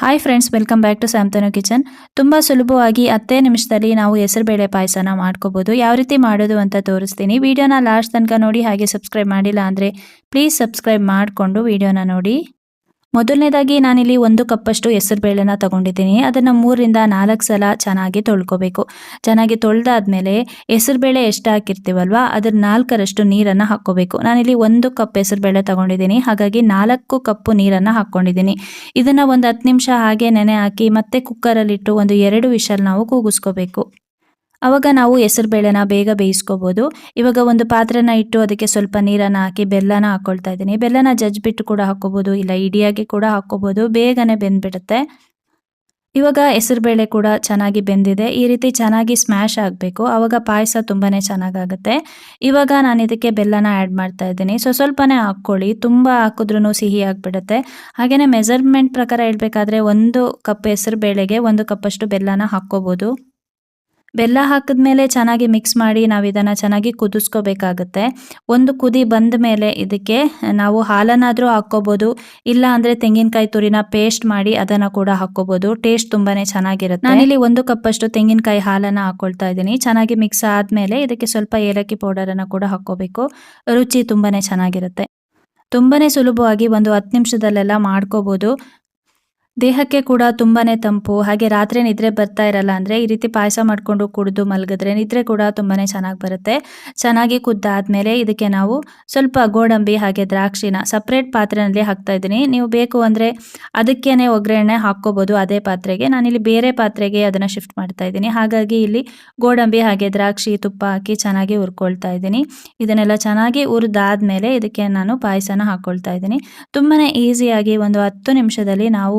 Hi friends welcome back to Samthanu kitchen ತುಂಬ ಸುಲಭವಾಗಿ ಹತ್ತೇ ನಿಮಿಷದಲ್ಲಿ ನಾವು ಹೆಸರುಬೇಳೆ ಪಾಯಸನ ಮಾಡ್ಕೋಬೋದು. ಯಾವ ರೀತಿ ಮಾಡೋದು ಅಂತ ತೋರಿಸ್ತೀನಿ. ವಿಡಿಯೋನ ಲಾಸ್ಟ್ ತನಕ ನೋಡಿ ಹಾಗೆ ಸಬ್ಸ್ಕ್ರೈಬ್ ಮಾಡಿಲ್ಲ ಅಂದರೆ ಪ್ಲೀಸ್ ಸಬ್ಸ್ಕ್ರೈಬ್ ಮಾಡಿಕೊಂಡು ವಿಡಿಯೋನ ನೋಡಿ. ಮೊದಲನೇದಾಗಿ ನಾನಿಲ್ಲಿ ಒಂದು ಕಪ್ಪಷ್ಟು ಹೆಸರುಬೇಳೆನ ತಗೊಂಡಿದ್ದೀನಿ. ಅದನ್ನು ಮೂರರಿಂದ ನಾಲ್ಕು ಸಲ ಚೆನ್ನಾಗಿ ತೊಳ್ಕೊಬೇಕು. ಚೆನ್ನಾಗಿ ತೊಳೆದಾದ್ಮೇಲೆ ಹೆಸರುಬೇಳೆ ಎಷ್ಟು ಹಾಕಿರ್ತೀವಲ್ವಾ, ಅದ್ರ ನಾಲ್ಕರಷ್ಟು ನೀರನ್ನು ಹಾಕ್ಕೋಬೇಕು. ನಾನಿಲ್ಲಿ ಒಂದು ಕಪ್ ಹೆಸರುಬೇಳೆ ತಗೊಂಡಿದ್ದೀನಿ. ಹಾಗಾಗಿ ನಾಲ್ಕು ಕಪ್ಪು ನೀರನ್ನು ಹಾಕ್ಕೊಂಡಿದ್ದೀನಿ. ಇದನ್ನು ಒಂದು ಹತ್ತು ನಿಮಿಷ ಹಾಗೆ ನೆನೆ ಹಾಕಿ ಮತ್ತೆ ಕುಕ್ಕರಲ್ಲಿಟ್ಟು ಒಂದು ಎರಡು ವಿಷಲ್ ನಾವು ಕೂಗಿಸ್ಕೋಬೇಕು. ಅವಾಗ ನಾವು ಹೆಸರು ಬೇಳೆನ ಬೇಗ ಬೇಯಿಸ್ಕೋಬೋದು. ಇವಾಗ ಒಂದು ಪಾತ್ರೆನ ಇಟ್ಟು ಅದಕ್ಕೆ ಸ್ವಲ್ಪ ನೀರನ್ನು ಹಾಕಿ ಬೆಲ್ಲನ ಹಾಕ್ಕೊಳ್ತಾ ಇದ್ದೀನಿ. ಬೆಲ್ಲನ ಜಜ್ಬಿಟ್ಟು ಕೂಡ ಹಾಕ್ಕೋಬೋದು ಇಲ್ಲ ಇಡಿಯಾಗಿ ಕೂಡ ಹಾಕ್ಕೋಬೋದು ಬೇಗನೆ ಬೆಂದ್ಬಿಡುತ್ತೆ. ಇವಾಗ ಹೆಸರುಬೇಳೆ ಕೂಡ ಚೆನ್ನಾಗಿ ಬೆಂದಿದೆ. ಈ ರೀತಿ ಚೆನ್ನಾಗಿ ಸ್ಮ್ಯಾಶ್ ಆಗಬೇಕು. ಆವಾಗ ಪಾಯಸ ತುಂಬಾ ಚೆನ್ನಾಗಾಗುತ್ತೆ. ಇವಾಗ ನಾನು ಇದಕ್ಕೆ ಬೆಲ್ಲನ ಆ್ಯಡ್ ಮಾಡ್ತಾ ಇದ್ದೀನಿ. ಸೊ ಸ್ವಲ್ಪನೇ ಹಾಕ್ಕೊಳ್ಳಿ. ತುಂಬ ಹಾಕಿದ್ರೂ ಸಿಹಿ ಆಗಿಬಿಡುತ್ತೆ. ಹಾಗೆಯೇ ಮೆಜರ್ಮೆಂಟ್ ಪ್ರಕಾರ ಹೇಳಬೇಕಾದ್ರೆ ಒಂದು ಕಪ್ ಹೆಸರು ಬೇಳೆಗೆ ಒಂದು ಕಪ್ಪಷ್ಟು ಬೆಲ್ಲನ ಹಾಕ್ಕೋಬೋದು. ಬೆಲ್ಲ ಹಾಕಿದ್ಮೇಲೆ ಚೆನ್ನಾಗಿ ಮಿಕ್ಸ್ ಮಾಡಿ ನಾವು ಇದನ್ನು ಚೆನ್ನಾಗಿ ಕುದಿಸ್ಕೋಬೇಕಾಗುತ್ತೆ. ಒಂದು ಕುದಿ ಬಂದ ಮೇಲೆ ಇದಕ್ಕೆ ನಾವು ಹಾಲನ್ನಾದರೂ ಹಾಕ್ಕೋಬೋದು, ಇಲ್ಲ ಅಂದರೆ ತೆಂಗಿನಕಾಯಿ ತುರಿನ ಪೇಸ್ಟ್ ಮಾಡಿ ಅದನ್ನು ಕೂಡ ಹಾಕ್ಕೋಬೋದು. ಟೇಸ್ಟ್ ತುಂಬಾ ಚೆನ್ನಾಗಿರುತ್ತೆ. ನಾನಿಲ್ಲಿ ಒಂದು ಕಪ್ಪಷ್ಟು ತೆಂಗಿನಕಾಯಿ ಹಾಲನ್ನು ಹಾಕ್ಕೊಳ್ತಾ ಇದ್ದೀನಿ. ಚೆನ್ನಾಗಿ ಮಿಕ್ಸ್ ಆದಮೇಲೆ ಇದಕ್ಕೆ ಸ್ವಲ್ಪ ಏಲಕ್ಕಿ ಪೌಡರನ್ನು ಕೂಡ ಹಾಕ್ಕೋಬೇಕು. ರುಚಿ ತುಂಬಾ ಚೆನ್ನಾಗಿರುತ್ತೆ. ತುಂಬಾ ಸುಲಭವಾಗಿ ಒಂದು ಹತ್ತು ನಿಮಿಷದಲ್ಲೆಲ್ಲ ಮಾಡ್ಕೋಬೋದು. ದೇಹಕ್ಕೆ ಕೂಡ ತುಂಬಾನೇ ತಂಪು, ಹಾಗೆ ರಾತ್ರಿ ನಿದ್ರೆ ಬರ್ತಾ ಇರಲ್ಲ ಅಂದರೆ ಈ ರೀತಿ ಪಾಯಸ ಮಾಡಿಕೊಂಡು ಕುಡಿದು ಮಲಗಿದ್ರೆ ನಿದ್ರೆ ಕೂಡ ತುಂಬಾನೇ ಚೆನ್ನಾಗಿ ಬರುತ್ತೆ. ಚೆನ್ನಾಗಿ ಕುದ್ದಾದ್ಮೇಲೆ ಇದಕ್ಕೆ ನಾವು ಸ್ವಲ್ಪ ಗೋಡಂಬಿ ಹಾಗೆ ದ್ರಾಕ್ಷಿನ ಸಪ್ರೇಟ್ ಪಾತ್ರೆಯಲ್ಲಿ ಹಾಕ್ತಾ ಇದ್ದೀನಿ. ನೀವು ಬೇಕು ಅಂದರೆ ಅದಕ್ಕೇನೆ ಒಗ್ಗರಣೆ ಹಾಕೋಬಹುದು ಅದೇ ಪಾತ್ರೆಗೆ. ನಾನಿಲ್ಲಿ ಬೇರೆ ಪಾತ್ರೆಗೆ ಅದನ್ನು ಶಿಫ್ಟ್ ಮಾಡ್ತಾ ಇದ್ದೀನಿ. ಹಾಗಾಗಿ ಇಲ್ಲಿ ಗೋಡಂಬಿ ಹಾಗೆ ದ್ರಾಕ್ಷಿ ತುಪ್ಪ ಹಾಕಿ ಚೆನ್ನಾಗಿ ಹುರ್ಕೊಳ್ತಾ ಇದ್ದೀನಿ. ಇದನ್ನೆಲ್ಲ ಚೆನ್ನಾಗಿ ಹುರಿದಾದ್ಮೇಲೆ ಇದಕ್ಕೆ ನಾನು ಪಾಯಸನ ಹಾಕ್ಕೊಳ್ತಾ ಇದ್ದೀನಿ. ತುಂಬಾ ಈಸಿಯಾಗಿ ಒಂದು ಹತ್ತು ನಿಮಿಷದಲ್ಲಿ ನಾವು